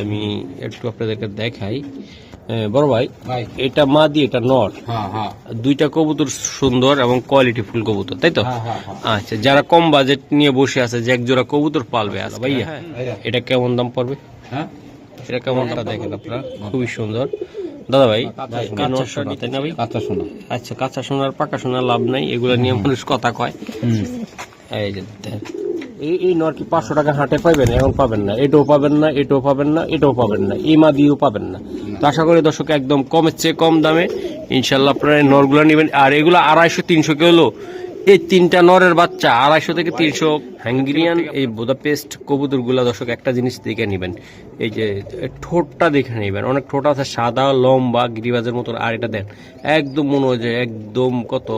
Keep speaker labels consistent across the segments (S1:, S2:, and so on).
S1: আমি একটু আপনাদেরকে দেখাই। বড় ভাই এটা মা দিয়ে এটা নর।
S2: হ্যাঁ হ্যাঁ।
S1: দুইটা কবুতর সুন্দর এবং কোয়ালিটি ফুল কবুতর তাই তো?
S2: হ্যাঁ
S1: আচ্ছা যারা কম বাজেট নিয়ে বসে আছে যে একজোড়া কবুতর পালবে আচ্ছা ভাইয়া। এটা কেমন দাম পড়বে?
S2: হ্যাঁ?
S1: এটা কেমনটা দেখেন আপনারা খুবই সুন্দর। দাদা ভাই
S2: কাঁচা সোনা।
S1: সোনা আচ্ছা কাঁচা সোনার পাকা সোনার লাভ নাই এগুলো নিয়ে মানুষ কথা কয়। এই যে। এই এই নর কি পাঁচশো টাকা হাটে পাবেন এখন পাবেন না। এটাও পাবেন না, এটাও পাবেন না, এটাও পাবেন না। এই মা দিয়েও পাবেন না। তো আশা করি দর্শক একদম কমের চেয়ে কম দামে ইনশাল্লাহ আপনারা নরগুলো নেবেন। আর এগুলো আড়াইশো, তিনশো কিলো এই তিনটা নরের বাচ্চা, আড়াইশো থেকে তিনশো হ্যাঙ্গেরিয়ান এই বোদাপেস্ট কবুতরগুলা দর্শক একটা জিনিস দেখে নেবেন। এই যে, ঠোঁটটা দেখে নেবেন। অনেক ঠোঁট আছে, সাদা, লম্বা, গিরিবাজের মতো। আর এটা দেন, একদম মনে হয় যে একদম কত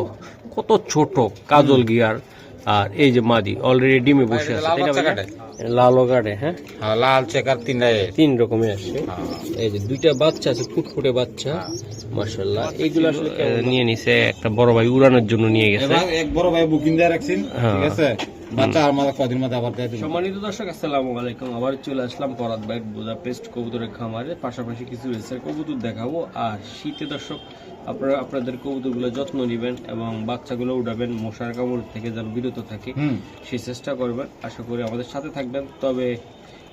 S1: কত ছোট কাজল গিয়ার। আর এই যে মাদি অলরেডি ডিমে বসে আছে? লালও কাটে হ্যাঁ?
S2: হ্যাঁ লাল চেকার তিন
S1: তিন রকমের আসছে এই যে দুইটা বাচ্চা আছে ফুটফুটে বাচ্চা মার্শাল্লাহ এইগুলো আসলে নিয়ে নিছে একটা বড় ভাই উড়ানোর জন্য নিয়ে গেছে।
S2: এক বড় ভাই বুকিং দিয়ে রাখছেন
S1: হ্যাঁ।
S2: ঠিক আছে? বাচ্চা আমার কদিন মধ্যে আবার দেয়
S1: সম্মানিত দর্শক আসসালামু আলাইকুম। আবার চলে আসলাম পরাত বাইট বুদাপেস্ট কবুতরের খামারে। পাশাপাশি কিছু রেসের কবুতর দেখাবো। আর শীতে দর্শক আপনারা আপনাদের কবুতরগুলো যত্ন নেবেন এবং বাচ্চাগুলো উঠাবেন। মশার কামড় থেকে যেন বিরত থাকে সেই চেষ্টা করবেন। আশা করি আমাদের সাথে থাকবেন। তবে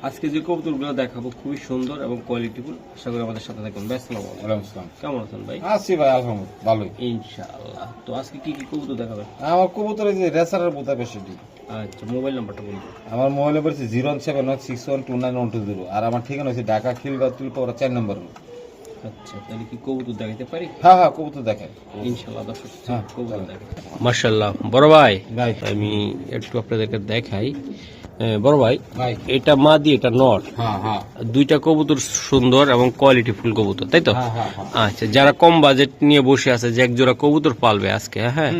S1: আজকে যে কবুতরগুলো দেখাবো খুবই সুন্দর এবং কোয়ালিটিফুল আশা করি আমাদের সাথে থাকবেন।
S2: আসসালাম
S1: কেমন আছেন ভাই?
S2: আছি ভাই আলহামদুলিল্লাহ ভালোই।
S1: ইনশাআল্লাহ। তো আজকে কি কি কবুতর দেখাবেন?
S2: আমার কবুতর এই যে রেসারের বোতা বেশি
S1: আচ্ছা মোবাইল নাম্বারটা বলুন।
S2: আমার মোবাইল নাম্বার হচ্ছে zero seven one six one two nine one two zero. আর আমার ঠিকানা হচ্ছে ঢাকা খিলগাঁও তুলপাড়া চার নম্বর
S1: আচ্ছা তাহলে কি কবুতর দেখাতে পারি?
S2: হ্যাঁ হ্যাঁ কবুতর দেখেন
S1: ইনশাআল্লাহ দর্শক
S2: হ্যাঁ,
S1: কবুতর দেখাতে মাশাআল্লাহ। বড় ভাই
S2: ভাই।
S1: আমি একটু আপনাদেরকে দেখাই। বড় ভাই এটা মা দিয়ে এটা নর।
S2: হ্যাঁ হ্যাঁ।
S1: দুইটা কবুতর সুন্দর এবং কোয়ালিটি ফুল কবুতর তাই তো?
S2: হ্যাঁ
S1: আচ্ছা যারা কম বাজেট নিয়ে বসে আছে যে একজোড়া কবুতর পালবে আজকে হ্যাঁ।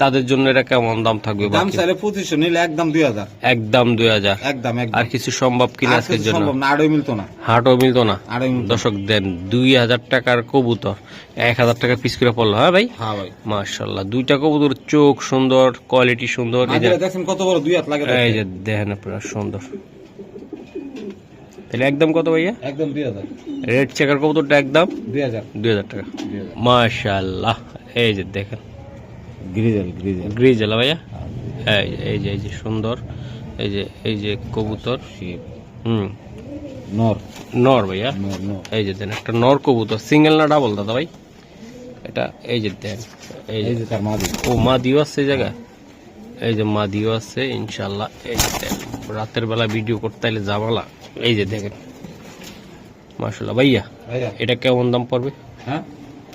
S1: তাদের জন্য এটা কেমন দাম থাকবে
S2: দাম? চাইলে পঁচিশশো নিলে একদম দুই হাজার।
S1: একদম দুই হাজার।
S2: একদম
S1: আর কিছু সম্ভব কিনা আজকের জন্য?
S2: সম্ভব না আড়াই মিলতো না।
S1: হাটও মিলতো না? দর্শক দেন দুই হাজার টাকার কবুতর এক হাজার টাকা পিস করে পড়ল হ্যাঁ ভাই?
S2: হ্যাঁ ভাই।
S1: মার্শাল্লাহ দুইটা কবুতর চোখ সুন্দর কোয়ালিটি সুন্দর
S2: দেখছেন কত বড় দুই হাত লাগে
S1: এই যে দেখেন আপনার সুন্দর। তাহলে একদম কত ভাইয়া?
S2: একদম দুই হাজার।
S1: রেড চেকার কবুতরটা একদম?
S2: দুই হাজার।
S1: দুই হাজার টাকা।
S2: হাজার।
S1: এই যে দেখেন।
S2: Grizzle grizzle.
S1: গ্রিজেলা ভাইয়া? এই যে- এই যে এই যে সুন্দর এই যে এই যে কবুতর। হুম।
S2: নর।
S1: নর ভাইয়া? এই যে দেন একটা নর কবুতর। সিঙ্গেল না ডাবল দাদা ভাই? এটা এই যে দেন এই যে
S2: তার মাদি।
S1: ও মা দিও আছে এই জায়গায়? এই যে মা দিও আছে ইনশাল্লাহ এই যে দেন রাতের বেলা ভিডিও করতে হলে জামালা এই যে দেখেন। মাশাল্লাহ ভাইয়া
S2: ভাইয়া।
S1: এটা কেমন দাম পড়বে?
S2: হ্যাঁ?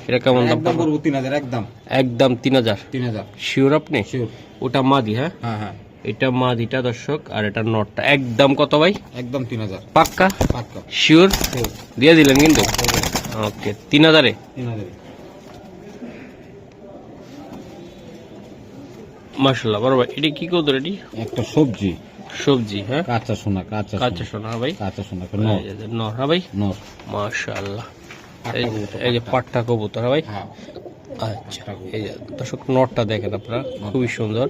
S1: এটা কেমন দাম?
S2: একদম
S1: পড়বে
S2: করব তিন হাজার একদম।
S1: একদম তিন হাজার?
S2: তিন হাজার।
S1: শিওর আপনি?
S2: শিওর
S1: ওটা মাদি হ্যাঁ?
S2: হ্যাঁ হ্যাঁ।
S1: এটা মাদিটা দর্শক আর এটা নটটা। একদম কত ভাই?
S2: একদম তিন হাজার।
S1: পাক্কা?
S2: পাক্কা।
S1: শিওর দিয়ে দিলেন কিন্তু? ওকে তিন হাজারে?
S2: তিন হাজার।
S1: মার্শাল্লাহ বরাবর এটা কি কৌতো এটি?
S2: একটা সবজি।
S1: সবজি হ্যাঁ?
S2: কাঁচা সোনা কাঁচা
S1: কাঁচা সোনা। ভাই?
S2: কাঁচা সোনা
S1: যে নর হ্যাঁ ভাই?
S2: নর।
S1: মার্শাল্লাহ
S2: পাট্টা
S1: এই যে পাট্টা। কবুতর ভাই?
S2: হ্যাঁ।
S1: আচ্ছা এই যে দর্শক নটটা দেখেন আপনারা খুবই সুন্দর।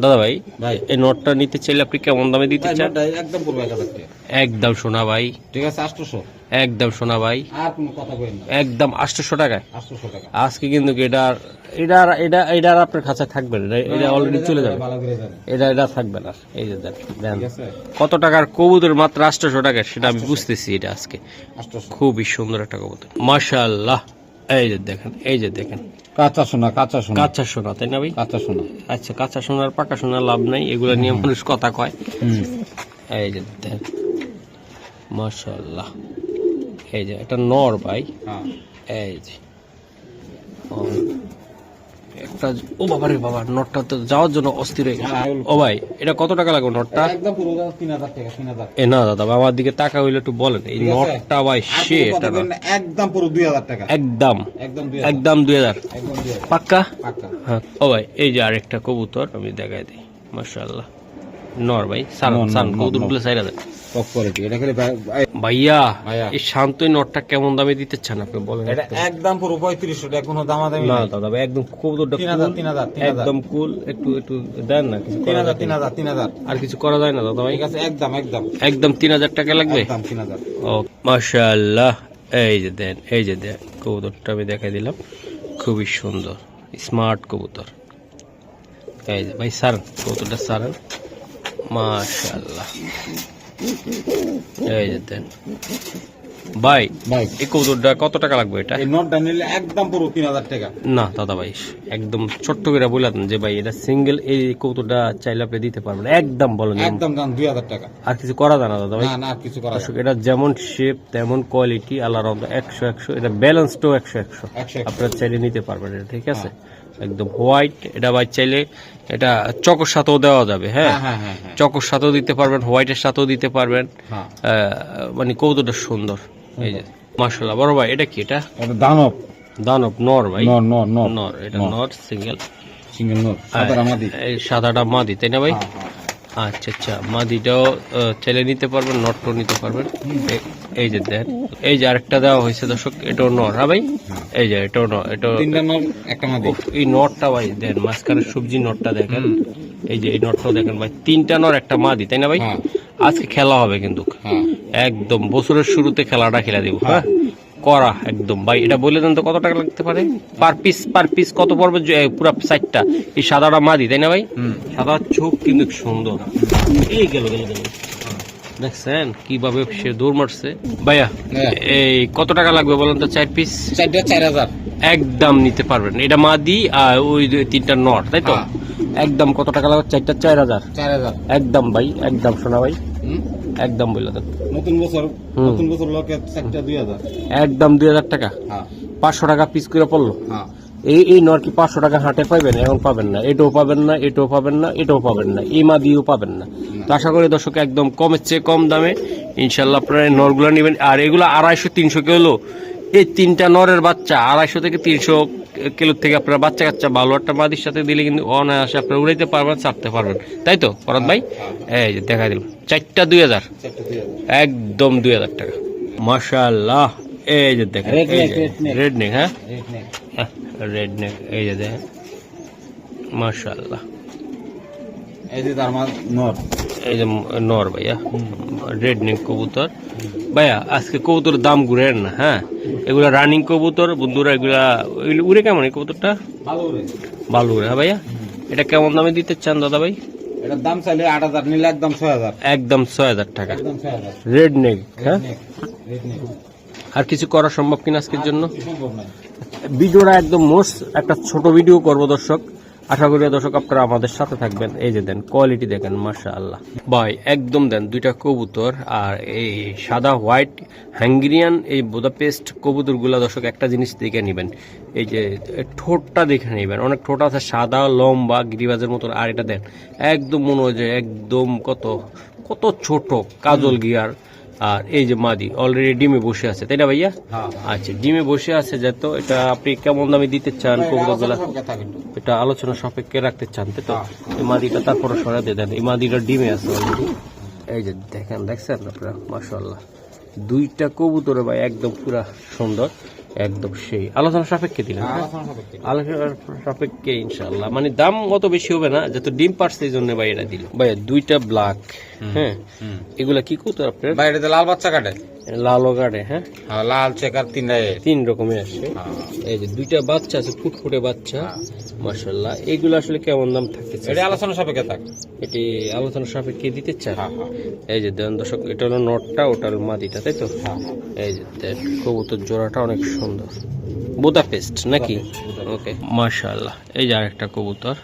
S1: দাদা ভাই। এই নটটা নিতে চাইলে আপনি কেমন দামে দিতে চান?
S2: একদম এক
S1: একদম সোনা ভাই।
S2: ঠিক আছে আটশোশো।
S1: একদম সোনা ভাই।
S2: আর কোনো কথা বলেন না।
S1: একদম আটশোশো টাকায়।
S2: আটশোশো টাকা।
S1: আজকে কিন্তু এটার এটার এটা এটার আপনার কাছে থাকবে না। এটা- এটা অলরেডি চলে যাবে এটা এটা থাকবে না। এই যে দেন। কত টাকার কবুতর মাত্র আটশোশো টাকা সেটা আমি বুঝতেছি এটা আজকে। খুবই সুন্দর একটা কবুতর। মাশাল্লাহ এই যে দেখেন এই যে দেখেন।
S2: কাঁচা সোনা কাঁচা সোনা।
S1: কাঁচা সোনা তাই না ভাই?
S2: কাঁচা সোনা।
S1: আচ্ছা কাঁচা সোনার পাকা সোনার লাভ নাই এগুলো নিয়ে মানুষ কথা কয়। এই যে দেখ মাশাল্লাহ এই যে এটা নর ভাই।
S2: হ্যাঁ।
S1: এই যে ও, একটা ও বাবা রে বাবা নটটা তো যাওয়ার জন্য অস্থির হয়ে গেছে। ও ভাই এটা কত টাকা লাগবে নটটা?
S2: একদম পুরো তিন হাজার টাকা তিন হাজার
S1: এ না দাদা আমার দিকে টাকা হইলে একটু বলেন। এই নটটা ভাই সে এটা
S2: একদম পুরো দুই হাজার টাকা।
S1: একদম।
S2: একদম দুই হাজার।
S1: পাক্কা?
S2: পাক্কা।
S1: হ্যাঁ। ও ভাই এই যে আরেকটা কবুতর আমি দেখাই দিই। মাশাআল্লাহ। নর ভাই সান সান
S2: নর,
S1: কবুতর
S2: নর।
S1: গুলো সাইরা দেন
S2: টপ কোয়ালিটি এটা খালি
S1: ভাইয়া
S2: ভাইয়া।
S1: এই শান্ত এই নটটা কেমন দামে দিতে চান আপনি বলেন
S2: এটা একদম পুরো পঁয়ত্রিশশো টাকা কোনো দামাদামি
S1: না দাদা ভাই একদম। একদম কুল একটু একটু দেন না কিছু
S2: তিন
S1: করা
S2: হাজার
S1: যায়
S2: তিন
S1: না।
S2: হাজার তিন হাজার।
S1: আর কিছু করা যায় না দাদা ভাই?
S2: ঠিক আছে একদম একদম।
S1: একদম তিন হাজার টাকা লাগবে?
S2: একদম
S1: ও মাশাআল্লাহ। এই যে দেন এই যে দেন কবুতরটা আমি দেখাই দিলাম। খুবই সুন্দর স্মার্ট কবুতর। এই যে ভাই সার কবুতরটা সারেন। মাশাআল্লাহ। এই যে দেন ভাই
S2: ভাই।
S1: এই কবুতরটা কত টাকা লাগবে এটা?
S2: এই নোটটা নিলে একদম পুরো তিন হাজার টাকা।
S1: না দাদা ভাই একদম ছোট্ট করে বললাম যে ভাই এটা সিঙ্গেল এই কবুতরটা চাইলে আপনি দিতে পারবেন। একদম বলেন
S2: একদম। দাম দুই হাজার টাকা।
S1: আর কিছু করা যায় না দাদা ভাই?
S2: না আর কিছু করা
S1: এটা যেমন শেপ তেমন কোয়ালিটি আল্লাহ রহমতে একশো একশো এটা ব্যালেন্সটাও একশো একশো। আপনারা চাইলে নিতে পারবেন এটা ঠিক আছে? একদম হোয়াইট এটা ভাই চাইলে এটা চকর সাথেও দেওয়া যাবে হ্যাঁ?
S2: হ্যাঁ হ্যাঁ হ্যাঁ হ্যাঁ।
S1: চকর সাথেও দিতে পারবেন হোয়াইটের সাথেও দিতে পারবেন।
S2: হ্যাঁ।
S1: আহ, মানে কৌতুটা সুন্দর। এই যে মার্শাল্লাহ বড় ভাই এটা কি এটা?
S2: এটা দানব।
S1: দানব নর ভাই?
S2: নর নর নর।
S1: নর এটা নর। সিঙ্গেল।
S2: সিঙ্গেল নর সাদা মাদি।
S1: এই সাদাটা মাদি তাই না ভাই?
S2: হ্যাঁ হ্যাঁ।
S1: আচ্ছা আচ্ছা। মাদিটাও চাইলে নিতে পারবেন নটও নিতে পারবেন। এই যে দেন এই যে আরেকটা দেওয়া হয়েছে দর্শক এটাও নর হ্যাঁ ভাই? এই যে এটাও নর এটাও
S2: একটা মাদি
S1: এই নটটা ভাই দেন মাঝখানের সবজি নটটা দেখেন। এই যে এই নটটাও দেখেন ভাই তিনটা নর একটা মাদি তাই না ভাই?
S2: হ্যাঁ।
S1: আজকে খেলা হবে কিন্তু।
S2: হ্যাঁ।
S1: একদম বছরের শুরুতে খেলাটা খেলা দিব হ্যাঁ। করা একদম। ভাই এটা বলে দেন তো কত টাকা লাগতে পারে? পার পিস পার পিস কত পড়বে পুরা সাইডটা এই সাদাটা মাদি তাই না ভাই? সাদা চোখ কিন্তু সুন্দর। এই গেল গেল গেল। দেখছেন কীভাবে সে দৌড় মারছে? ভাইয়া
S2: হ্যাঁ।
S1: এই কত টাকা লাগবে বলেন তো চার পিস
S2: চারটা চার হাজার।
S1: একদম নিতে পারবেন। এটা মাদি আর ওই তিনটা নট তাই তো?
S2: হ্যাঁ।
S1: একদম কত টাকা লাগবে? চারটা চার হাজার।
S2: চার হাজার।
S1: একদম ভাই একদম শোনা ভাই? একদম বললে দেন
S2: নতুন বছর নতুন বছর লোকে একটা দুই হাজার।
S1: একদম দুই হাজার টাকা।
S2: হ্যাঁ।
S1: পাঁচশো টাকা পিস করে পড়ল।
S2: হ্যাঁ।
S1: এই এই নর কি পাঁচশো টাকা হাটে পাইবেন এখন পাবেন না। এটাও পাবেন না এটাও পাবেন না এটাও পাবেন না। এই মা দিয়েও পাবেন না। তো আশা করি দর্শক একদম কমের চেয়ে কম দামে ইনশাল্লাহ আপনারা নরগুলো নেবেন। আর এগুলো আড়াইশো তিনশো কিলো এই তিনটা নরের বাচ্চা আড়াইশো থেকে তিনশো কিলোর থেকে আপনার বাচ্চা কাচ্চা ভালো একটা মাদির সাথে দিলে কিন্তু অনায়াসে আপনারা উড়াইতে পারবেন ছাড়তে পারবেন। তাই তো ফরাদ ভাই? এই যে দেখা দিল চারটা দুই হাজার। একদম দুই হাজার টাকা। মাশাল্লাহ এই যে দেখেন. রেড নেক হ্যাঁ?
S2: নেই
S1: রেড নেক এই যে দেখেন। মাশাল্লাহ
S2: এই যে তার নর।
S1: এই যে নর ভাইয়া। রেড নেক কবুতর। ভাইয়া আজকে কবুতর দাম ঘুরেন না হ্যাঁ? এগুলা রানিং কবুতর বন্ধুরা এগুলা উড়ে কেমন এই কবুতরটা?
S2: ভালো
S1: ভালো উড়ে হ্যাঁ ভাইয়া? এটা কেমন দামে দিতে চান দাদা ভাই?
S2: এটার দাম চাইলে আট হাজার নিলে একদম ছয় হাজার।
S1: একদম ছয় হাজার টাকা। রেড নেক হ্যাঁ? আর কিছু করা সম্ভব কিনা আজকের জন্য? ভিডিওটা একদম মোস্ট একটা ছোট ভিডিও করব দর্শক। আশা করি দর্শক আপনারা আমাদের সাথে থাকবেন। এই যে দেন কোয়ালিটি দেখেন মাশা আল্লাহ ভাই, একদম দেন, দুইটা কবুতর আর এই সাদা হোয়াইট হ্যাঙ্গেরিয়ান এই বোদাপেস্ট কবুতরগুলা দর্শক একটা জিনিস দেখে নেবেন। এই যে, ঠোঁটটা দেখে নেবেন। অনেক ঠোঁট আছে, সাদা, লম্বা, গিরিবাজের মতন। আর এটা দেন, একদম মনে হয় যে একদম কত কত ছোট কাজল গিয়ার। আর এই যে মাদি অলরেডি ডিমে বসে আছে তাই না ভাইয়া?
S2: হ্যাঁ
S1: আচ্ছা ডিমে বসে আছে যে তো এটা আপনি কেমন দামে দিতে চান কবুতরগুলা এটা আলোচনা সাপেক্ষে রাখতে চান তাই তো? এই মাদিটা তারপরে সরাতে দিয়ে দেন এই মাদিটা ডিমে আছে অলরেডি এই যে দেখেন দেখছেন আপনারা? মাসাল্লাহ দুইটা কবুতরে ভাই একদম পুরা সুন্দর। একদম সেই। আলোচনা সাপেক্ষে দিলেন হ্যাঁ?
S2: আলোচনা সাপেক্ষে
S1: ইনশাল্লাহ মানে দাম অত বেশি হবে না যত ডিম পারছে এই জন্য বাইরে এটা দিল। ভাই দুইটা ব্ল্যাক হ্যাঁ? এগুলা কি করতো আপনার?
S2: বাইরে তো লাল বাচ্চা কাটে।
S1: লাল কাটে হ্যাঁ?
S2: হ্যাঁ, লাল চেকার তিনটা
S1: তিন রকমের আসে।
S2: হ্যাঁ,
S1: এই যে দুইটা বাচ্চা আছে ফুটফুটে বাচ্চা। মাশাল্লাহ এগুলো আসলে কেমন দাম থাকতেছে?
S2: এটা আলোচনা সাপেক্ষে থাক।
S1: এটি আলোচনা সাপেক্ষে দিতে চান?
S2: হ্যাঁ হ্যাঁ।
S1: এই যে দেন দর্শক এটা হলো নটটা ওটা হলো মাদিটা তাই তো?
S2: হ্যাঁ।
S1: এই যে দেন কবুতর জোড়াটা অনেক সুন্দর। বোদা পেস্ট নাকি? ওকে মাশাল্লাহ এই যে আরেকটা কবুতর।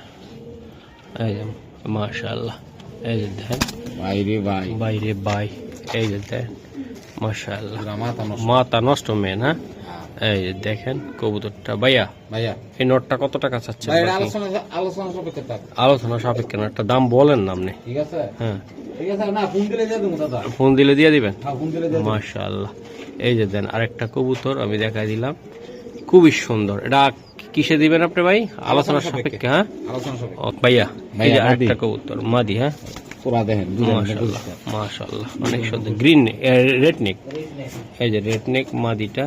S1: এই যে মাশাল্লাহ এই যে দেন।
S2: বাইরে ভাই।
S1: বাইরে বাই এই যে দেন মাশাল্লাহ
S2: পুরা মাথা নষ্ট।
S1: মেন হ্যাঁ। এই দেখেন কবুতরটা। ভাইয়া
S2: ভাইয়া।
S1: এই নটটা কত টাকা
S2: বাইরে আলোচনা আলোচনা সাপেক্ষে
S1: আলোচনা সাপেক্ষে না একটা দাম বলেন না আপনি।
S2: ঠিক আছে?
S1: হ্যাঁ।
S2: ঠিক আছে না ফোন দিলে দিয়ে দেবো দাদা।
S1: ফোন দিলে দিয়ে দিবেন?
S2: হ্যাঁ ফোন দিলে দিয়ে দেবো।
S1: মাশাআল্লাহ। এই যে দেন আরেকটা কবুতর আমি দেখাই দিলাম। খুবই সুন্দর। এটা কিসে দিবেন আপনি ভাই? আলোচনা সাপেক্ষে। হ্যাঁ?
S2: আলোচনা সাপেক্ষে।
S1: ভাইয়া এই যে আরেকটা কবুতর মাদি হ্যাঁ?
S2: পুরা দেখেন দুধের
S1: মাশাআল্লাহ মাশাআল্লাহ। অনেক সুন্দর। Green red neck. এই যে রেড নেক মাদিটা।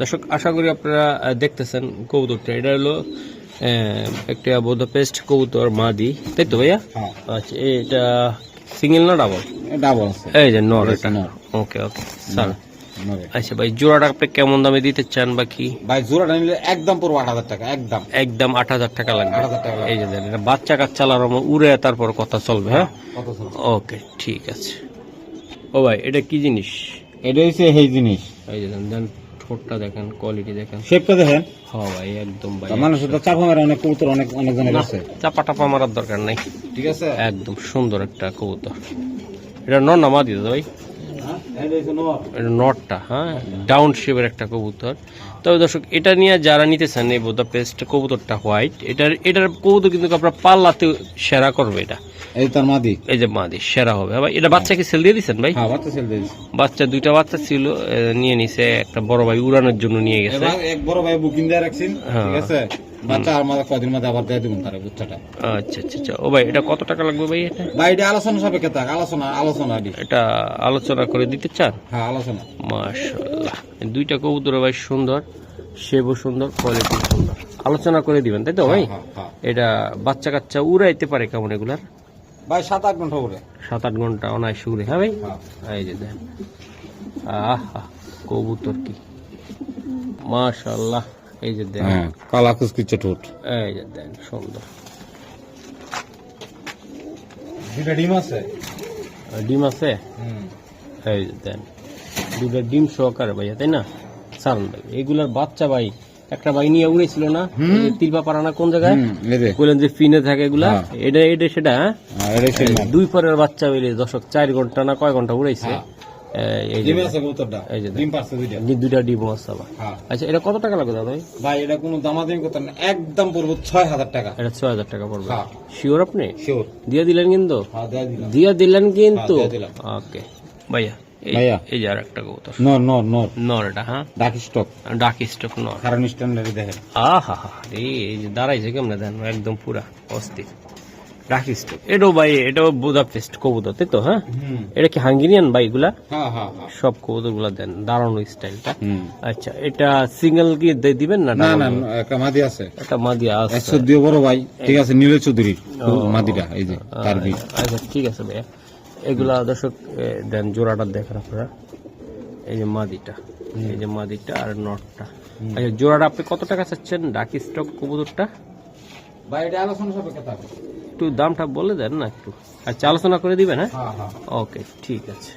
S1: দর্শক আশা করি আপনারা দেখতেছেন কবুতরটা। এটা হলো একটা বোধপেস্ট কবুতর মাদি। তাই তো ভাইয়া?
S2: হ্যাঁ।
S1: আচ্ছা এটা সিঙ্গেল না ডাবল?
S2: ডাবল আছে।
S1: এই যে নর
S2: এটা।
S1: Okay okay sir. আচ্ছা ভাই জোড়াটা আপনি কেমন দামে দিতে চান বা কি?
S2: ভাই জোড়াটা নিলে একদম পুরো আট হাজার টাকা একদম।
S1: একদম আট হাজার টাকা লাগবে।
S2: 8,000 টাকা
S1: এই যে দেন বাচ্চা কাচ্চা লাগানো উড়ে তারপর কথা চলবে হ্যাঁ? ওকে ঠিক আছে। ও ভাই এটা কি জিনিস?
S2: এটা হচ্ছে এই জিনিস।
S1: এই যে দেন। ঠোঁটটা দেখেন কোয়ালিটি দেখেন।
S2: শেপটা দেখেন।
S1: হ্যাঁ ভাই একদম ভাই।
S2: মানুষ তো চাপা মেরে অনেক কবুতর অনেক অনেক জনের আছে
S1: চাপা টাপা মারার দরকার নাই।
S2: ঠিক আছে?
S1: একদম সুন্দর একটা কবুতর। এটা নর নামা ভাই?
S2: হ্যাঁ, হচ্ছে নর।
S1: এটা নটটা হ্যাঁ? ডাউন শেপের একটা কবুতর। তবে দর্শক এটা নিয়ে যারা নিতে চান এই বোধা পেস্ট কবুতরটা হোয়াইট এটার এটার কবুতর কিন্তু আপনার পাল্লাতে সেরা করবে এটা।
S2: এই তার মাদি।
S1: এই যে মাদি সেরা হবে। ভাই এটা বাচ্চাকে সেল দিয়ে ভাই?
S2: হ্যাঁ বাচ্চা
S1: দুইটা বাচ্চা ছিল নিয়ে নিছে একটা বড় ভাই উড়ানোর জন্য নিয়ে গেছে।
S2: এক বড় ভাই বুকিং দিয়ে রাখছেন
S1: হ্যাঁ।
S2: ঠিক আছে? বাচ্চা আর মাঝে কদিন মাঝে আবার দিয়ে দেবেন তার বাচ্চাটা।
S1: আচ্ছা আচ্ছা আচ্ছা। ও ভাই এটা কত টাকা লাগবে ভাই এটা?
S2: ভাই এটা আলোচনা সাপেক্ষে থাক আলোচনা আলোচনা এটা
S1: আলোচনা করে দিতে চান?
S2: হ্যাঁ আলোচনা।
S1: মাশাআল্লাহ। দুইটা কবুতর ভাই সুন্দর সেবও সুন্দর কোয়ালিটি সুন্দর। আলোচনা করে দিবেন তাই তো ভাই। এটা বাচ্চা কাচ্চা উড়াইতে পারে কেমন এগুলার?
S2: ভাই সাত আট ঘণ্টা করে
S1: সাত আট ঘণ্টা হ্যাঁ ভাই?
S2: হ্যাঁ।
S1: এই যে দেন আহা কবুতর কি। মাশাআল্লাহ। এই যে দেন
S2: হ্যাঁ কালা কুচকুচে ঠোঁট
S1: এই যে দেন সুন্দর।
S2: দুটা ডিম আছে?
S1: ডিম আছে? এই যে দেন দুটো ডিম সহকারে ভাইয়া তাই না? সারন ভাই এগুলার বাচ্চা ভাই একটা ভাই নিয়ে উড়েছিল না? তিলপা পাড়া না কোন জায়গায়। বললেন যে। ফিনে থাকে এগুলা।
S2: হ্যাঁ।
S1: এটা এটা সেটা হ্যাঁ?
S2: হ্যাঁ, মাল।
S1: দুই পরের বাচ্চা হইলে দশক চার ঘণ্টা না কয় ঘণ্টা উড়াইছে।
S2: দুইটা?
S1: ডিম আছে আচ্ছা এটা কত টাকা লাগবে দাদা ভাই?
S2: ভাই এটা কোনো দামাদামি করতে না। একদম পড়ব ছয় হাজার টাকা।
S1: এটা ছয় হাজার টাকা পড়বে। শিওর আপনি?
S2: শিওর
S1: দিয়ে দিলেন কিন্তু?
S2: দেয়া
S1: দিলেন কিন্তু। ওকে ভাইয়া।
S2: ভাইয়া।
S1: এই যে আর একটা কবুতর।
S2: নর নর নর।
S1: নর এটা হ্যাঁ?
S2: ডাক স্টক।
S1: ডাক স্টক নর।
S2: কারণ স্ট্যান্ডার্ডে দেখেন।
S1: আহা হা এই যে দাঁড়াইছে কেমনে দেন? একদম পুরা অস্থির। ডাক স্টক। এটাও ভাই এটাও বুদাপেস্ট কবুতর তাই তো হ্যাঁ? এটা কি হাঙ্গেরিয়ান ভাই এগুলা? সব কবুতরগুলা দেন দাঁড়ানো স্টাইলটা। আচ্ছা এটা সিঙ্গেল কি দিবেন না
S2: না না একটা মাদি আছে।
S1: একটা মাদিয়া আছে।
S2: একশো বড় ভাই। ঠিক আছে নীল চৌধুরী। মাদিটা এই যে তার
S1: আচ্ছা ঠিক আছে ভাইয়া। এগুলা দর্শক দেন জোড়াটা দেখেন আপনারা। এই যে মাদিটা এই যে মাদিটা আর নটটা। আচ্ছা জোড়াটা আপনি কত টাকা চাচ্ছেন? ডাকি স্টক কবুতরটা?
S2: আলোচনা সাপেক্ষে
S1: একটু দামটা বলে দেন না একটু। আচ্ছা আলোচনা করে দিবেন হ্যাঁ?
S2: হ্যাঁ হ্যাঁ।
S1: ওকে ঠিক আছে।